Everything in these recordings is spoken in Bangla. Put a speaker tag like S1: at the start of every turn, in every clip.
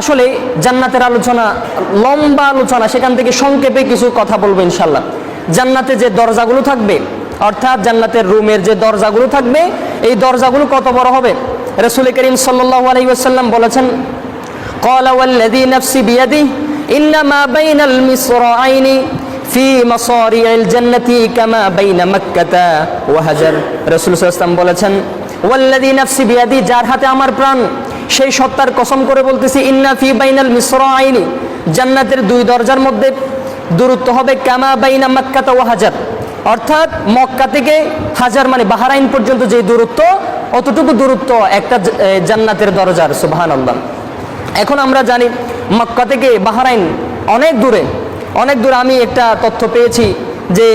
S1: আসলে জান্নাতের আলোচনা, লম্বা আলোচনা, সেখান থেকে সংক্ষেপে কিছু কথা বলব ইনশাল্লাহ জান্নাতে যে দরজাগুলো থাকবে, অর্থাৎ জান্নাতের রুমের যে দরজাগুলো থাকবে, এই দরজাগুলো কত বড় হবে? রসুল করিম সাল্লাম বলেছেন ফি হাজার। বলেছেন যার হাতে আমার প্রাণ সেই সত্তার কসম করে বলতেছি, ইন্না ফি বাইনাল মিসরাইনি জান্নাতের দুই দরজার মধ্যে দূরত্ব হবে কামা বাইনা মাক্কাতা ওয়া হাজার। অর্থাৎ মক্কা থেকে হাজার মানে বাহারাইন পর্যন্ত যে দূরত্ব, অতটুকু দূরত্ব একটা জান্নাতের দরজার, সুবহানাল্লাহ। এখন আমরা জানি, মক্কা থেকে বাহারাইন অনেক দূরে অনেক দূরে আমি একটা তথ্য পেয়েছি যে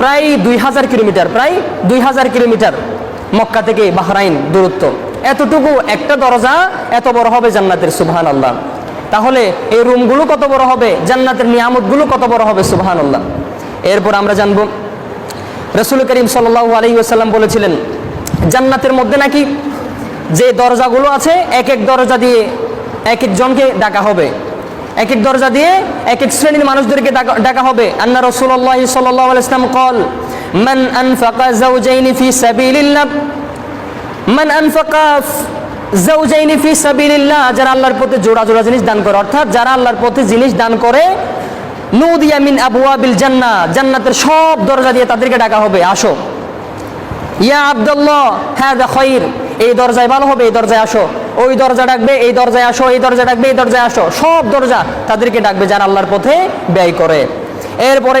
S1: প্রায় দুই হাজার কিলোমিটার, প্রায় দুই হাজার কিলোমিটার মক্কা থেকে বাহরাইন দূরত্ব। এতটুকু একটা দরজা এত বড় হবে জান্নাতের সুবহান আল্লাহ তাহলে এই রুমগুলো কত বড় হবে? জান্নাতের নিয়ামতগুলো কত বড় হবে সুবহান আল্লাহ এরপর আমরা জানব, রসুল করিম সাল্লাহ আলহি আসাল্লাম বলেছিলেন, জান্নাতের মধ্যে নাকি যে দরজাগুলো আছে এক এক দরজা দিয়ে এক একজনকে ডাকা হবে। এক এক দরজা দিয়ে এক এক শ্রেণির মানুষদেরকে ডাকা- হবে। আন্না রসুল্লাহ সাল্লাহ ইসলাম কল, মান আনফাকা জাউজাইনি ফি সাবিলিল্লাহ। সাবিলিল্লাহ পথে জোড়া জোড়া জিনিস দান করে, অর্থাৎ পথে জিনিস দান করে জান্নাতের সব দরজা দিয়ে তাদেরকে ডাকা হবে। আসো। ইয়া আব্দুল্লাহ হ্যাঁ দা এই দরজায় ভালো হবে, এই দরজায় আসো। ওই দরজা ডাকবে, এই দরজায় আসো, এই দরজা ডাকবে, এই দরজায় আসো। সব দরজা তাদেরকে ডাকবে যারা আল্লাহর পথে ব্যয় করে। এরপরে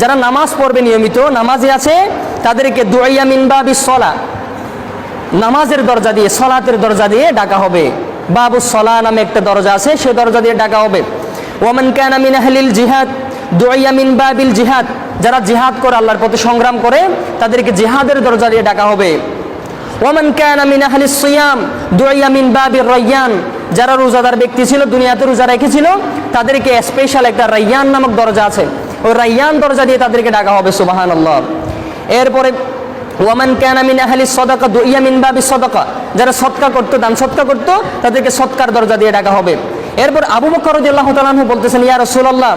S1: যারা নামাজ পড়বে নিয়মিত, নামাজে আছে, তাদেরকে দুয়াইয়া মিন বাবিস সলা। নামাজের দরজা দিয়ে, সলাতের দরজা দিয়ে ডাকা হবে। বাবু সলা নামে একটা দরজা আছে, সে দরজা দিয়ে ডাকা হবে। ওমান কানা মিন আহলিল জিহাদ দুয়াইয়া মিন বাবিল জিহাদ। যারা জিহাদ করে, আল্লাহর পথে সংগ্রাম করে, তাদেরকে জিহাদের দরজা দিয়ে ডাকা হবে। ওমান কানা মিন আহলিস সিয়াম দুয়াইয়া মিন বাবির রায়্যান যারা রোজাদার ব্যক্তি ছিল, দুনিয়াতে রোজা রেখেছিল, তাদেরকে স্পেশাল একটা রায়্যান নামক দরজা আছে। ওই রায়্যান দরজা দিয়ে তাদেরকে ডাকা হবে, সুবহানাল্লাহ। এরপরে, ওয়ামান কানা মিন আহলি সদাকা দুইয়া মিন বাবি সদাকা। যারা সৎকা করতো, দান সৎকা করতো, তাদেরকে সৎকার দরজা দিয়ে ডাকা হবে। এরপর আবু বকর রাদিয়াল্লাহু তাআলা বলতেছেন, ইয়া রাসূলুল্লাহ,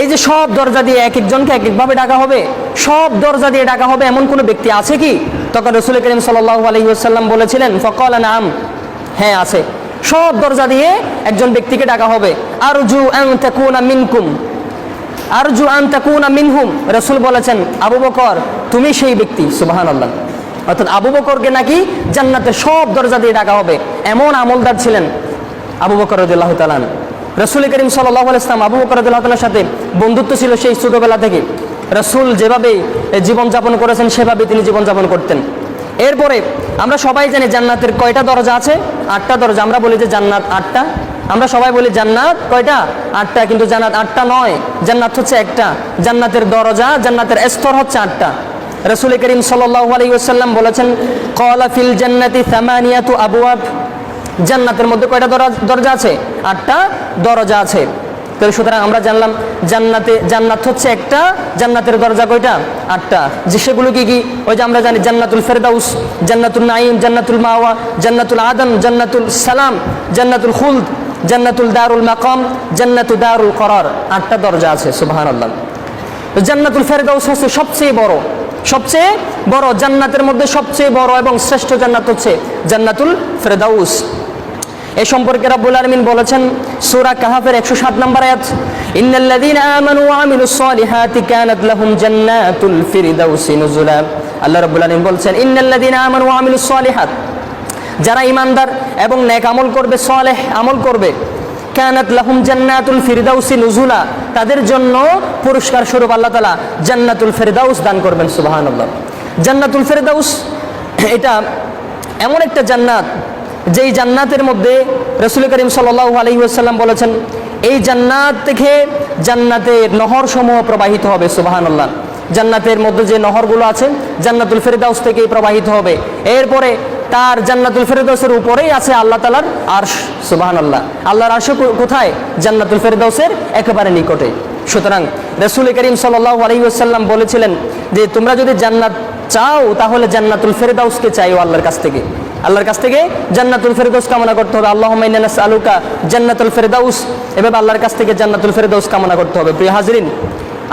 S1: এই যে সব দরজা দিয়ে এক একজনকে এক একভাবে ডাকা হবে, সব দরজা দিয়ে ডাকা হবে, এমন কোনো ব্যক্তি আছে কি? তখন রসুল করিম সাল্লাল্লাহু আলাইহি ওয়াসাল্লাম বলেছিলেন, ফকাল নাম। হ্যাঁ আছে। সব দরজা দিয়ে একজন ব্যক্তিকে ডাকা হবে আন তাকুনা মিনকুম। আরজু আন তাকুনা মিনহুম। রসুল বলেছেন, আবু বকর, তুমি সেই ব্যক্তি। সুবাহান আল্লাহ অর্থাৎ আবু বকরকে নাকি জান্নাতের সব দরজা দিয়ে ডাকা হবে। এমন আমলদার ছিলেন আবু বকর রদুল্লাহ তালান রসুল করিম সাল্লাহ ইসলাম আবু বকর রদুল্লাহ তালার সাথে বন্ধুত্ব ছিল সেই ছোটোবেলা থেকে। রসুল যেভাবে জীবনযাপন করেছেন সেভাবে তিনি জীবনযাপন করতেন। এরপরে আমরা সবাই জানি জান্নাতের কয়টা দরজা আছে? আটটা দরজা। আমরা বলি যে জান্নাত আটটা। আমরা সবাই বলি জান্নাত, কয়টা? আটটা, কিন্তু জান্নাত আটটা নয়। জান্নাত হচ্ছে একটা। জান্নাতের দরজা, জান্নাতের স্তর হচ্ছে আটটা। রসুল করিম সাল্লাম বলেছেন কলা ফিল জান্নাতি থামানিয়াতু আবুয়াব জান্নাতের মধ্যে কয়টা দরজা আছে? আটটা দরজা আছে। তো সুতরাং আমরা জানলাম, জান্নাতে, জান্নাত হচ্ছে একটা, জান্নাতের দরজা কয়টা? আটটা। যে সেগুলো কি কি? ওই যে আমরা জানি, জান্নাতুল ফেরদাউস, জান্নাতুল নাইম জান্নাতুল মাওয়া, জান্নাতুল আদম জান্নাতুল সালাম, জান্নাতুল খুলদ। জান্নাতুল দারুল মাকাম, জান্নাতুল দারুল করার আটটা দরজা আছে সুবাহান আল্লাহ জান্নাতুল ফেরদাউস হচ্ছে সবচেয়ে বড় সবচেয়ে বড় জান্নাতের মধ্যে সবচেয়ে বড় এবং শ্রেষ্ঠ জান্নাত হচ্ছে জান্নাতুল ফেরদাউস। এ সম্পর্কে রাব্বুল আলামিন বলেছেন, সূরা কাহাফের 107 নম্বর আয়াত, ইন্নাল্লাযীনা আমানু ওয়া আমিলুস সালিহাতি কানাত লাহুম জান্নাতুল ফিরদাউসি নুজুলা। আল্লাহ রাব্বুল আলামিন বলছেন, ইন্নাল্লাযীনা আমানু ওয়া আমিলুস সালিহাত, যারা ইমানদার এবং নেক আমল করবে, সালেহ আমল করবে। কানাত লাহুম জান্নাতুল ফিরদাউসি নুজুলা। তাদের জন্য পুরস্কার স্বরূপ আল্লাহ তাআলা জান্নাতুল ফিরদাউস দান করবেন, সুবহানাল্লাহ। জান্নাতুল ফিরদাউস, এটা এমন একটা জান্নাত, যেই জান্নাতের মধ্যে রসুল করিম সাল্লাহ আলহিউসাল্লাম বলেছেন, এই জান্নাত থেকে জান্নাতের নহর সমূহ প্রবাহিত হবে সুবাহান আল্লাহ জান্নাতের মধ্যে যে নহরগুলো আছে, জান্নাতুল ফেরদাউস থেকেই প্রবাহিত হবে। এরপরে তার জান্নাতুল ফেরদাউসের উপরেই আছে আল্লাহ তালার আরশ সুবাহান আল্লাহ আল্লাহর আরশ কোথায়? জান্নাতুল ফেরদাউসের একেবারে নিকটে। সুতরাং রসুল করিম সাল্লাহ আলহিউসাল্লাম বলেছিলেন যে, তোমরা যদি জান্নাত চাও, তাহলে জান্নাতুল ফেরদাউসকে চাইও আল্লাহর কাছ থেকে। আল্লাহর কাছ থেকে জান্নাতুল ফেরদৌস কামনা করতে হবে। আল্লাহ আলুকা জান্নাতুল ফেরদাউস। এভাবে আল্লাহর কাছ থেকে জান্নাতুল ফেরদৌস কামনা করতে হবে। প্রিয় হাজরিন,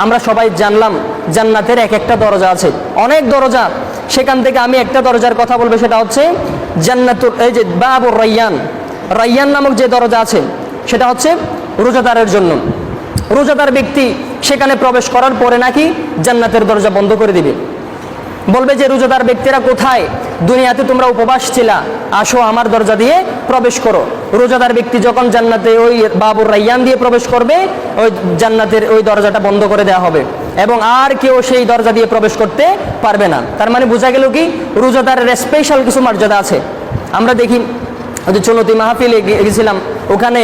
S1: আমরা সবাই জানলাম জান্নাতের এক একটা দরজা আছে। অনেক দরজা সেখান থেকে আমি একটা দরজার কথা বলব, সেটা হচ্ছে জান্নাতুল, এই যে বাবুর রাইয়ান। রাইয়ান নামক যে দরজা আছে, সেটা হচ্ছে রোজাদারের জন্য। রোজাদার ব্যক্তি সেখানে প্রবেশ করার পরে নাকি জান্নাতের দরজা বন্ধ করে দিবে। বলবে যে, রোজাদার ব্যক্তিরা কোথায়? দুনিয়াতে তোমরা উপবাস ছিলা, আসো আমার দরজা দিয়ে প্রবেশ করো। রোজাদার ব্যক্তি যখন জান্নাতে ওই বাবুর রাইয়ান দিয়ে প্রবেশ করবে, ওই জান্নাতের ওই দরজাটা বন্ধ করে দেওয়া হবে। এবং আর কেউ সেই দরজা দিয়ে প্রবেশ করতে পারবে না। তার মানে বোঝা গেল কি? রোজাদারের স্পেশাল কিছু মর্যাদা আছে। আমরা দেখি যে চুনতি মাহফিলে গেছিলাম ওখানে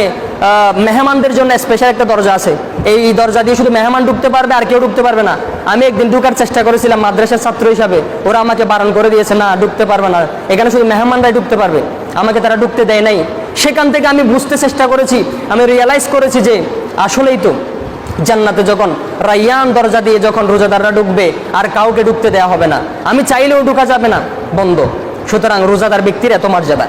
S1: মেহমানদের জন্য স্পেশাল একটা দরজা আছে। এই দরজা দিয়ে শুধু মেহমান ঢুকতে পারবে, আর কেউ ঢুকতে পারবে না। আমি একদিন ঢুকার চেষ্টা করেছিলাম মাদ্রাসার ছাত্র হিসাবে। ওরা আমাকে বারণ করে দিয়েছে, না, ঢুকতে পারবে না। এখানে শুধু মেহমানরাই ঢুকতে পারবে। আমাকে তারা ঢুকতে দেয় নাই। সেখান থেকে আমি বুঝতে চেষ্টা করেছি। আমি রিয়েলাইজ করেছি যে আসলেই তো জান্নাতে যখন রাইয়ান দরজা দিয়ে যখন রোজাদাররা ঢুকবে, আর কাউকে ঢুকতে দেওয়া হবে না। আমি চাইলেও ঢুকা যাবে না। বন্ধ। সুতরাং রোজাদার ব্যক্তির এত মর্যাদা।